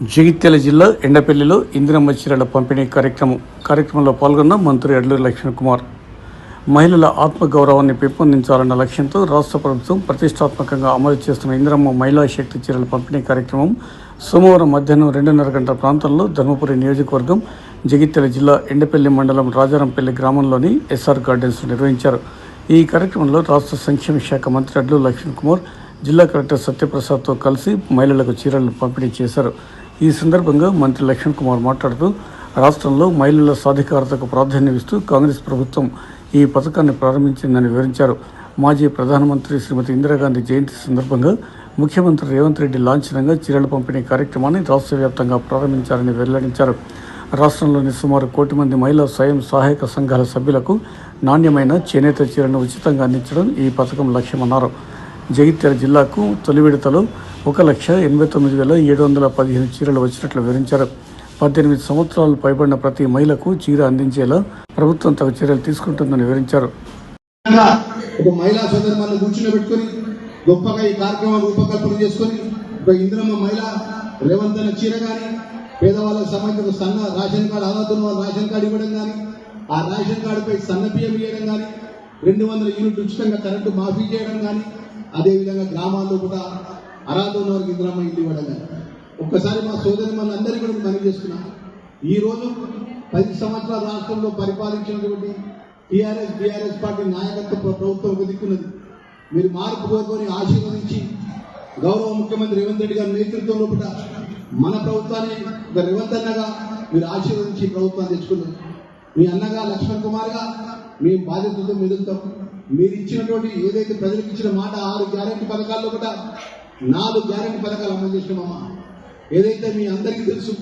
జగిత్యాల జిల్లా ఎండపల్లిలో ఇందిరమ్మ చీరల పంపిణీ కార్యక్రమం కార్యక్రమంలో పాల్గొన్న మంత్రి అడ్లూరి లక్ష్మణ్ కుమార్. మహిళల ఆత్మగౌరవాన్ని పెంపొందించాలన్న లక్ష్యంతో రాష్ట్ర ప్రభుత్వం ప్రతిష్టాత్మకంగా అమలు చేస్తున్న ఇందిరమ్మ మహిళా శక్తి చీరల పంపిణీ కార్యక్రమం సోమవారం మధ్యాహ్నం రెండున్నర గంటల ప్రాంతంలో ధర్మపురి నియోజకవర్గం జగిత్యాల జిల్లా ఎండపల్లి మండలం రాజారంపల్లి గ్రామంలోని ఎస్ఆర్ గార్డెన్స్ నిర్వహించారు. ఈ కార్యక్రమంలో రాష్ట్ర సంక్షేమ శాఖ మంత్రి అడ్లూరి లక్ష్మణ్ కుమార్ జిల్లా కలెక్టర్ సత్యప్రసాద్తో కలిసి మహిళలకు చీరలను పంపిణీ చేశారు. ఈ సందర్భంగా మంత్రి లక్ష్మణ్ కుమార్ మాట్లాడుతూ రాష్ట్రంలో మహిళల సాధికారతకు ప్రాధాన్యమిస్తూ కాంగ్రెస్ ప్రభుత్వం ఈ పథకాన్ని ప్రారంభించిందని వివరించారు. మాజీ ప్రధానమంత్రి శ్రీమతి ఇందిరాగాంధీ జయంతి సందర్భంగా ముఖ్యమంత్రి రేవంత్ రెడ్డి లాంఛనంగా చీరల పంపిణీ కార్యక్రమాన్ని రాష్ట్ర వ్యాప్తంగా ప్రారంభించారని వెల్లడించారు. రాష్ట్రంలోని సుమారు కోటి మంది మహిళా స్వయం సహాయక సంఘాల సభ్యులకు నాణ్యమైన చేనేత చీరను ఉచితంగా అందించడం ఈ పథకం లక్ష్యమన్నారు. జగిత్యాల జిల్లాకు తొలి విడతలో ఒక లక్ష ఎనభై తొమ్మిది వేల ఏడు వందల పదిహేను చీరలు వచ్చినట్లు వివరించారు. పద్దెనిమిది సంవత్సరాలు పైబడిన ప్రతి మహిళకు చీర అందించేలా ప్రభుత్వం తగు చర్యలు తీసుకుంటుందని వివరించారు. ఒక మహిళా సందర్భాన్ని కూర్చుని పెట్టుకొని గొప్పగా ఈ కార్యక్రమం రూపకల్పన చేసుకొని ఒక ఇంద్రమ్మ మహిళ రేవంత్ అన్న చీర కానీ పేదవాళ్ళకి సంబంధించిన సన్న రేషన్ కార్డు ఆదాతున్న వాళ్ళు రేషన్ కార్డు ఇవ్వడం కానీ ఆ రేషన్ కార్డుపై సన్న బియ్యం ఇవ్వడం కానీ రెండు వందల యూనిట్ ఉచితంగా కరెంటు మాఫీ చేయడం కానీ అదేవిధంగా గ్రామాల్లో కూడా అరాధన వారికి ఇంద్రమ్మ ఇల్లు ఇవ్వడం ఒక్కసారి మా సోదరి మనందరికీ కూడా మనం చేస్తున్నాం ఈ రోజు పది సంవత్సరాల రాష్ట్రంలో పరిపాలించినటువంటి టీఆర్ఎస్ బీఆర్ఎస్ పార్టీ నాయకత్వ ప్రభుత్వం ఒక దిక్కున్నది. మీరు మార్పు కోరుకొని ఆశీర్వదించి గౌరవ ముఖ్యమంత్రి రేవంత్ రెడ్డి గారి నేతృత్వంలో కూడా మన ప్రభుత్వాన్ని ఒక రేవంత్ అన్నగా మీరు ఆశీర్వదించి ప్రభుత్వాన్ని తెచ్చుకున్నారు. మీ అన్నగా లక్ష్మణ్ కుమార్గా మీ బాధ్యతతో మెదులుతాం. మీరు ఇచ్చినటువంటి ఏదైతే ప్రజలకు ఇచ్చిన మాట ఆరు గ్యారెంటీ పథకాల్లో కూడా నాలుగు గ్యారెంటీ పథకాలు అమలు చేసినామమ్మా. ఏదైతే మీ అందరికీ తెలుసు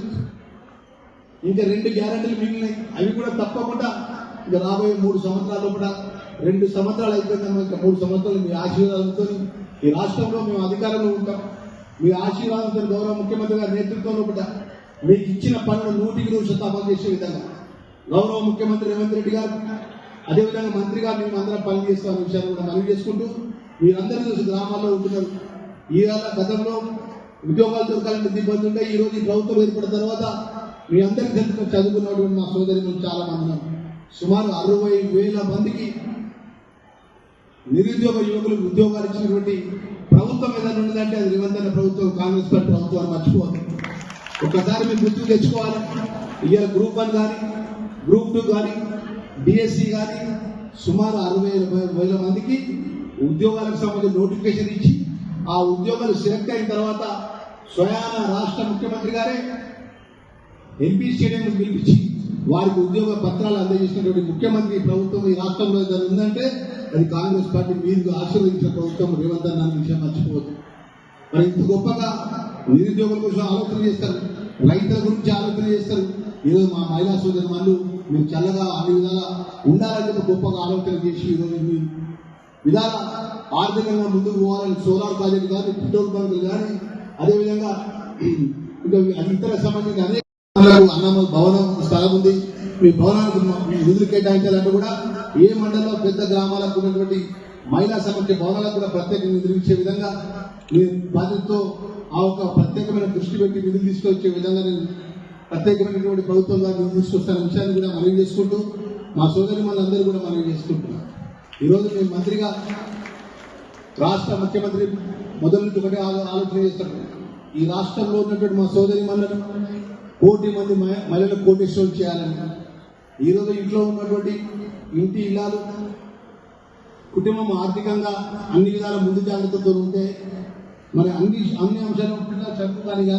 ఇంకా రెండు గ్యారెంటీలు మిగిలినాయి. అవి కూడా తప్పకుండా ఇంకా రాబోయే మూడు సంవత్సరాల్లో కూడా రెండు సంవత్సరాలు అయిపోయిందన్న ఇంకా మూడు సంవత్సరాలు మీ ఆశీర్వాదంతో ఈ రాష్ట్రంలో మేము అధికారంలో ఉంటాం. మీ ఆశీర్వాదంతో గౌరవ ముఖ్యమంత్రి గారి నేతృత్వంలో కూడా మీకు ఇచ్చిన పనులు నూటికి నూరు శాతం అమలు చేసే విధంగా. గౌరవ ముఖ్యమంత్రి రేవంత్ రెడ్డి గారు అదేవిధంగా మంత్రిగా మేము అందరం పని విషయాన్ని కూడా మనవి చేసుకుంటూ మీరందరూ చూసి గ్రామాల్లో ఉంటున్నారు. ఈవేళ గతంలో ఉద్యోగాలు దొరకాలంటే ఇబ్బంది ఉంటే ఈ రోజు ఈ ప్రభుత్వం ఏర్పడిన తర్వాత మీ అందరికీ తెలుసు చదువుకున్నటువంటి మా సోదరి చాలా మంది సుమారు అరవై వేల మందికి నిరుద్యోగ యువకులకు ఉద్యోగాలు ఇచ్చినటువంటి ప్రభుత్వం ఏదైనా ఉన్నదంటే అది నిబంధన ప్రభుత్వం కాంగ్రెస్ పార్టీ ప్రభుత్వాన్ని మర్చిపోవాలి ఒక్కసారి మీరు గుర్తుకు తెచ్చుకోవాలి. ఇవాళ గ్రూప్ వన్ కానీ గ్రూప్ టూ కానీ డిఎస్సి కానీ సుమారు అరవై వేల మందికి ఉద్యోగాలకు సంబంధించిన నోటిఫికేషన్ ఇచ్చి ఆ ఉద్యోగాలు సెలెక్ట్ అయిన తర్వాత స్వయాన రాష్ట్ర ముఖ్యమంత్రి గారే ఎంపీ స్టేడియం పిలిపించి వారికి ఉద్యోగ పత్రాలు అందజేసినటువంటి ముఖ్యమంత్రి ప్రభుత్వం ఈ రాష్ట్రంలో ఏదైనా ఉందంటే అది కాంగ్రెస్ పార్టీ మీరు ఆశీర్వదించిన ప్రభుత్వం రేవంత్ అన్న విషయం మర్చిపోవద్దు. మరి ఇంత గొప్పగా నిరుద్యోగుల కోసం ఆలోచన చేస్తారు. రైతుల గురించి ఆలోచన చేస్తారు. ఈరోజు మా మహిళా సోదరి వాళ్ళు మేము చల్లగా అన్ని విధాలా ఉండాలని చెప్పి గొప్పగా ఆలోచన చేసి ఈరోజు విధాల ఆర్థికంగా ముందుకు పోవాలని సోలార్ ప్రాజెక్ట్ కానీ పెట్రోల్ బంకులు కానీ అదేవిధంగా ఇంకా ఇతర సంబంధించిన అనేక అన్నమ భవనం స్థలం ఉంది. మీ భవనానికి మీ నిధులు కేటాయించాలంటే కూడా ఏ మండలంలో పెద్ద గ్రామాలకు ఉన్నటువంటి మహిళా సమస్య భవనాలకు కూడా ప్రత్యేక నిధులు ఇచ్చే విధంగా మీ బాధ్యతతో ఆ ఒక ప్రత్యేకమైన దృష్టి పెట్టి నిధులు తీసుకొచ్చే విధంగా నేను ప్రత్యేకమైనటువంటి ప్రభుత్వంగా నిధులు తీసుకొస్తాను విషయాన్ని కూడా మనవి చేసుకుంటూ మా సోదరి మనందరూ కూడా మనవి చేసుకుంటున్నాం. ఈరోజు మేము మంత్రిగా రాష్ట్ర ముఖ్యమంత్రి మొదలు నుంచి ఒకటే ఆలోచన చేస్తారు ఈ రాష్ట్రంలో ఉన్నటువంటి మా సోదరి మహిళలను కోటి మంది మహి- మహిళలకు కోటేశ్వరం చేయాలని. ఈరోజు ఇంట్లో ఉన్నటువంటి ఇంటి ఇల్లాలు కుటుంబం ఆర్థికంగా అన్ని విధాల ముందు జాగ్రత్తతో ఉంటే మరి అన్ని అన్ని అంశాలు పిల్లలు చదువుతాను కానీ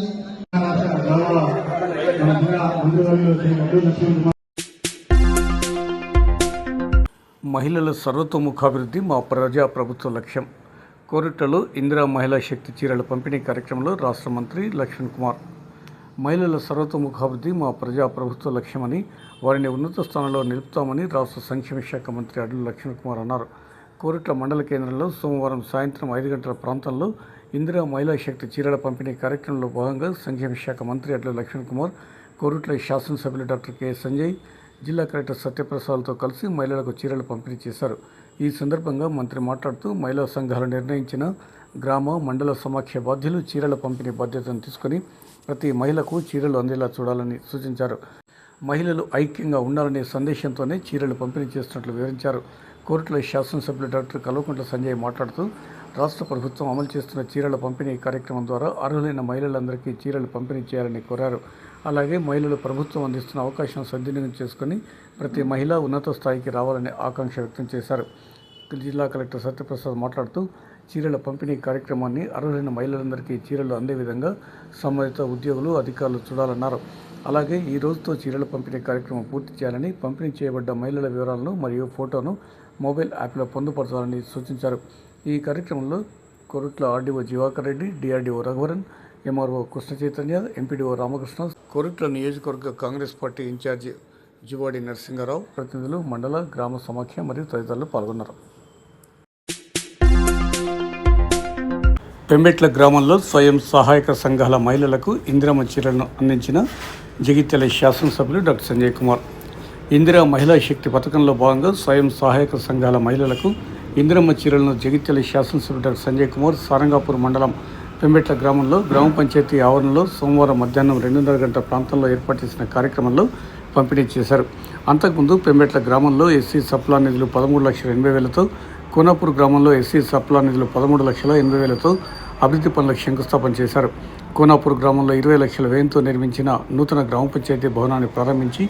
మహిళల సర్వతోముఖాభివృద్ధి మా ప్రజా ప్రభుత్వ లక్ష్యం. కోరుట్టలో ఇందిరా మహిళా శక్తి చీరల పంపిణీ కార్యక్రమంలో రాష్ట్ర మంత్రి లక్ష్మణ్ కుమార్. మహిళల సర్వతోముఖాభివృద్ధి మా ప్రజా ప్రభుత్వ లక్ష్యమని వారిని ఉన్నత స్థానంలో నిలుపుతామని రాష్ట్ర సంక్షేమ శాఖ మంత్రి అడ్లు లక్ష్మణ్ కుమార్ అన్నారు. కోరిట మండల కేంద్రంలో సోమవారం సాయంత్రం ఐదు గంటల ప్రాంతంలో ఇందిరా మహిళా శక్తి చీరల పంపిణీ కార్యక్రమంలో భాగంగా సంక్షేమ శాఖ మంత్రి అట్ల లక్ష్మణ్ కుమార్ కోరుట్ల శాసనసభ్యులు డాక్టర్ కె సంజయ్ జిల్లా కలెక్టర్ సత్యప్రసాద్తో కలిసి మహిళలకు చీరలు పంపిణీ చేశారు. ఈ సందర్భంగా మంత్రి మాట్లాడుతూ మహిళా సంఘాలు నిర్ణయించిన గ్రామ మండల సమాఖ్య బాధ్యులు చీరల పంపిణీ బాధ్యతను తీసుకుని ప్రతి మహిళకు చీరలు అందేలా చూడాలని సూచించారు. మహిళలు ఐక్యంగా ఉండాలనే సందేశంతోనే చీరలు పంపిణీ చేస్తున్నట్లు వివరించారు. కోర్టులో శాసనసభ్యులు డాక్టర్ కల్వకుంట్ల సంజయ్ మాట్లాడుతూ రాష్ట్ర ప్రభుత్వం అమలు చేస్తున్న చీరల పంపిణీ కార్యక్రమం ద్వారా అర్హులైన మహిళలందరికీ చీరలు పంపిణీ చేయాలని కోరారు. అలాగే మహిళలు ప్రభుత్వం అందిస్తున్న అవకాశం సద్వినియోగం చేసుకుని ప్రతి మహిళ ఉన్నత స్థాయికి రావాలని ఆకాంక్ష వ్యక్తం చేశారు. జిల్లా కలెక్టర్ సత్యప్రసాద్ మాట్లాడుతూ చీరల పంపిణీ కార్యక్రమాన్ని అర్హులైన మహిళలందరికీ చీరలు అందే విధంగా సంబంధిత ఉద్యోగులు అధికారులు చూడాలన్నారు. అలాగే ఈ రోజుతో చీరల పంపిణీ కార్యక్రమం పూర్తి చేయాలని పంపిణీ చేయబడ్డ మహిళల వివరాలను మరియు ఫోటోను మొబైల్ యాప్లో పొందుపరచాలని సూచించారు. ఈ కార్యక్రమంలో Korutla RDO Jeevakar Reddy DRDO Raghuvaran MRO Krishna Chaitanya MPDO Ramakrishna Korutla నియోజకవర్గ కాంగ్రెస్ పార్టీ ఇన్ఛార్జి జువాడి నరసింహారావు ప్రతినిధులు మండల గ్రామ సమాఖ్య మరియు తదితరులు పాల్గొన్నారు. పెంబెట్ల గ్రామంలో స్వయం సహాయక సంఘాల మహిళలకు ఇందిరమ్మ చీరలను అందించిన జగిత్యాల శాసనసభ్యులు డాక్టర్ సంజయ్ కుమార్. ఇందిరా మహిళా శక్తి పథకంలో భాగంగా స్వయం సహాయక సంఘాల మహిళలకు ఇందిరమ్మ చీరలను జగిత్యాల శాసనసభ్యులు డాక్టర్ సంజయ్ కుమార్ సారంగాపూర్ మండలం పెంబెట్ల గ్రామంలో గ్రామ పంచాయతీ ఆవరణలో సోమవారం మధ్యాహ్నం రెండున్నర గంటల ప్రాంతంలో ఏర్పాటు చేసిన కార్యక్రమంలో పంపిణీ చేశారు. అంతకుముందు పెంబెట్ల గ్రామంలో ఎస్సీ సప్లా నిధులు పదమూడు లక్షల ఎనభై వేలతో కోనాపూర్ గ్రామంలో ఎస్సీ సప్లా నిధులు పదమూడు లక్షల ఎనభై వేలతో అభివృద్ధి పనులకు శంకుస్థాపన చేశారు. కోనాపూర్ గ్రామంలో ఇరవై లక్షల వ్యయంతో నిర్మించిన నూతన గ్రామ పంచాయతీ భవనాన్ని ప్రారంభించి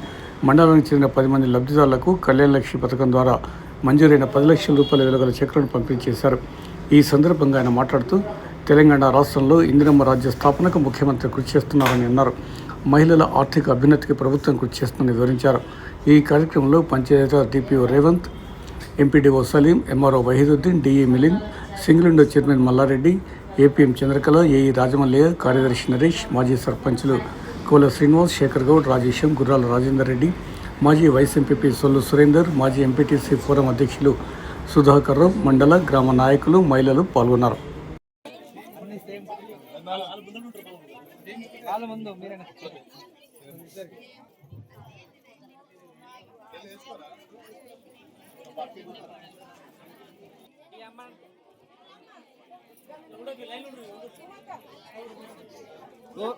మండలానికి చెందిన పది మంది లబ్ధిదారులకు కళ్యాణ లక్ష్మి పథకం ద్వారా మంజూరైన పది లక్షల రూపాయల విలువల చెక్లను పంపిణీ చేశారు. ఈ సందర్భంగా ఆయన మాట్లాడుతూ తెలంగాణ రాష్ట్రంలో ఇందిరమ్మ రాజ్య స్థాపనకు ముఖ్యమంత్రి కృషి చేస్తున్నారని అన్నారు. మహిళల ఆర్థిక అభ్యున్నతికి ప్రభుత్వం కృషి చేస్తుందని వివరించారు. ఈ కార్యక్రమంలో panchayat DPO Revanth MPDO Saleem MRO Vahiduddin DE Milin single window chairman Malla Reddy APM Chandrakala AE Rajamallaiah కార్యదర్శి నరేష్ మాజీ సర్పంచులు కోల శ్రీనివాస్ శేఖర్ గౌడ్ రాజేశం గుర్రాల రాజేందర్ రెడ్డి మాజీ వైస్ ఎంపీపీ సొల్లు సురేందర్ మాజీ ఎంపీటీసీ ఫోరం అధ్యక్షులు సుధాకర్ రావు మండల గ్రామ నాయకులు మహిళలు పాల్గొన్నారు. Sir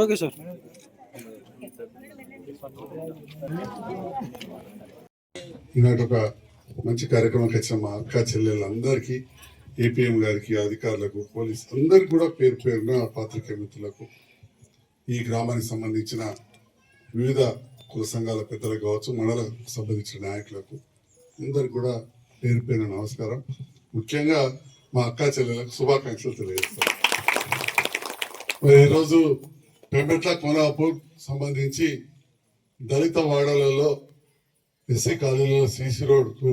okay sir. ఈనాటి ఒక మంచి కార్యక్రమం వచ్చిన మా అక్క చెల్లెళ్ళందరికీ ఏపీఎం గారికి అధికారులకు పోలీస్ అందరికి కూడా పేరు పేరున పాత్రికే మిత్రులకు ఈ గ్రామానికి సంబంధించిన వివిధ కుల సంఘాల పెద్దలకు కావచ్చు మండల సంబంధించిన నాయకులకు అందరికి కూడా పేరు నమస్కారం. ముఖ్యంగా మా అక్క చెల్లెలకు శుభాకాంక్షలు తెలియజేస్తాను మరి ఈరోజు పెంబెట్ల కోనాపూర్ సంబంధించి దళిత వాడలలో ఎస్సీ కాలనీలో సీసీ రోడ్కు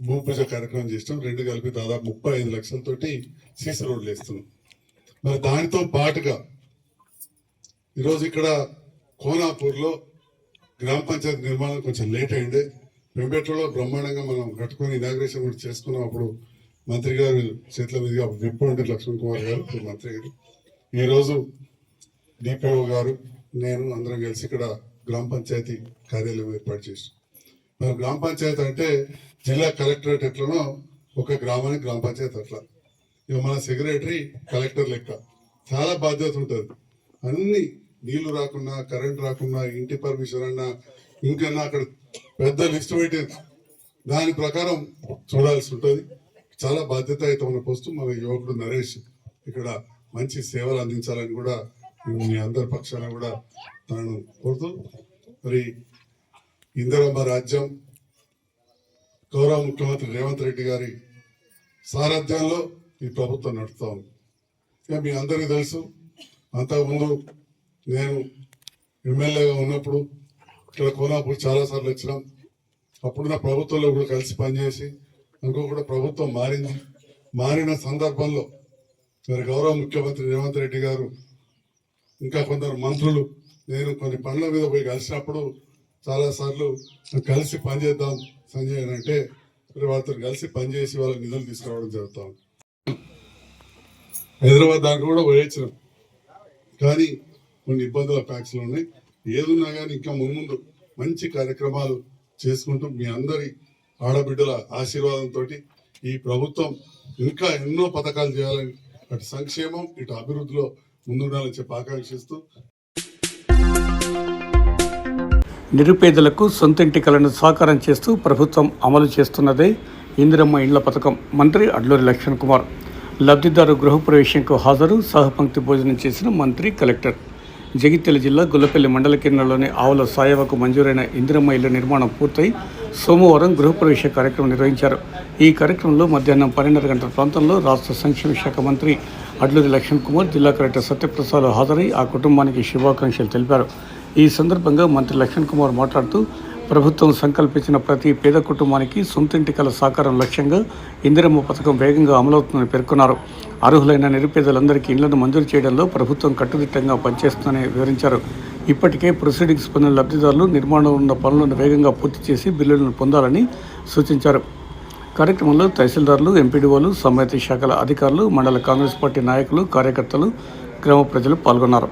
భూపూజ కార్యక్రమం చేసినాం. రెండు కలిపి దాదాపు ముప్పై ఐదు లక్షలతోటి సీసీ రోడ్లు వేస్తున్నాం. మరి దానితో పాటుగా ఈరోజు ఇక్కడ కోనాపూర్లో గ్రామ పంచాయతీ నిర్మాణం కొంచెం లేట్ అయిండే పెంబెట్లలో బ్రహ్మాండంగా మనం కట్టుకొని ఇనాగ్రేషన్ కూడా చేసుకున్నాం అప్పుడు మంత్రి గారు చేతుల మీదుగా విప్ లక్ష్మణ్ కుమార్ గారు ఇప్పుడు మంత్రి గారు. ఈరోజు డిపిఓ గారు నేను అందరం కలిసి ఇక్కడ గ్రామ పంచాయతీ కార్యాలయం ఏర్పాటు చేసాం మరి గ్రామ పంచాయతీ అంటే జిల్లా కలెక్టరేట్ ఎట్లనో ఒక గ్రామానికి గ్రామ పంచాయతీ అట్లా. ఇక మన సెక్రటరీ కలెక్టర్ లెక్క. చాలా బాధ్యత ఉంటుంది. అన్ని నీళ్ళు రాకున్నా కరెంట్ రాకున్నా ఇంటి పర్మిషన్ అన్నా ఇంకన్నా అక్కడ పెద్ద లిస్ట్ పెట్టి దాని ప్రకారం చూడాల్సి ఉంటుంది. చాలా బాధ్యత అయితే మన యువకుడు నరేష్ ఇక్కడ మంచి సేవలు అందించాలని కూడా మీ అందరి పక్షాన కూడా తనను కోరుతూ మరి ఇందిరమ్మ రాజ్యం గౌరవ ముఖ్యమంత్రి రేవంత్ రెడ్డి గారి సారథ్యంలో ఈ ప్రభుత్వం నడుపుతా ఉంది. ఇక మీ అందరికీ తెలుసు అంతకుముందు నేను ఎమ్మెల్యేగా ఉన్నప్పుడు ఇక్కడ కోనాపూర్ చాలాసార్లు వచ్చినాం. అప్పుడున్న ప్రభుత్వంలో కూడా కలిసి పనిచేసి ఇంకో కూడా ప్రభుత్వం మారింది. మారిన సందర్భంలో మరి గౌరవ ముఖ్యమంత్రి రేవంత్ రెడ్డి గారు ఇంకా కొందరు మంత్రులు నేను కొన్ని పనుల మీద పోయి కలిసినప్పుడు చాలాసార్లు కలిసి పనిచేద్దాం సంజయ్ అని అంటే మరి వాళ్ళతో కలిసి పనిచేసి వాళ్ళ నిధులు తీసుకురావడం జరుగుతాం హైదరాబాద్ దాకా కూడా పోయించినాం కానీ కొన్ని ఇబ్బందుల ప్యాక్స్లు ఉన్నాయి. ఏదున్నా కానీ ఇంకా ముందు మంచి కార్యక్రమాలు చేసుకుంటూ మీ అందరి ఆడబిడ్డల ఆశీర్వాదంతో ఈ ప్రభుత్వం ఇంకా ఎన్నో పథకాలు చేయాలని అటు సంక్షేమం ఇటు అభివృద్ధిలో ముందుండాలని చెప్పి ఆకాంక్షిస్తూ నిరుపేదలకు సొంతింటి కలను సాకారం చేస్తూ ప్రభుత్వం అమలు చేస్తున్నదే ఇందిరమ్మ ఇండ్ల పథకం. మంత్రి అడ్లూరి లక్ష్మణ్ కుమార్. లబ్ధిదారు గృహప్రవేశంకు హాజరు సహపంక్తి భోజనం చేసిన మంత్రి కలెక్టర్. జగిత్యాల జిల్లా గుల్లపల్లి మండల కేంద్రంలోని ఆవుల సాయవకు మంజూరైన ఇందిరమ్మ ఇళ్ళ నిర్మాణం పూర్తయి సోమవారం గృహప్రవేశ కార్యక్రమం నిర్వహించారు. ఈ కార్యక్రమంలో మధ్యాహ్నం పన్నెండున్నర గంటల ప్రాంతంలో రాష్ట్ర సంక్షేమ శాఖ మంత్రి అడ్లూరి లక్ష్మణ్ కుమార్ జిల్లా కలెక్టర్ సత్యప్రసాద్ హాజరై ఆ కుటుంబానికి శుభాకాంక్షలు తెలిపారు. ఈ సందర్భంగా మంత్రి లక్ష్మణ్ కుమార్ మాట్లాడుతూ ప్రభుత్వం సంకల్పించిన ప్రతి పేద కుటుంబానికి సొంతింటి కల సాకారం లక్ష్యంగా ఇందిరమ్మ పథకం వేగంగా అమలవుతుందని పేర్కొన్నారు. అర్హులైన నిరుపేదలందరికీ ఇళ్ళను మంజూరు చేయడంలో ప్రభుత్వం కట్టుదిట్టంగా పనిచేస్తుందని వివరించారు. ఇప్పటికే ప్రొసీడింగ్స్ పొందిన లబ్ధిదారులు నిర్మాణంలో ఉన్న పనులను వేగంగా పూర్తి చేసి బిల్లులను పొందాలని సూచించారు. కార్యక్రమంలో తహసీల్దార్లు ఎంపీడీఓలు సమాయత శాఖల అధికారులు మండల కాంగ్రెస్ పార్టీ నాయకులు కార్యకర్తలు గ్రామ ప్రజలు పాల్గొన్నారు.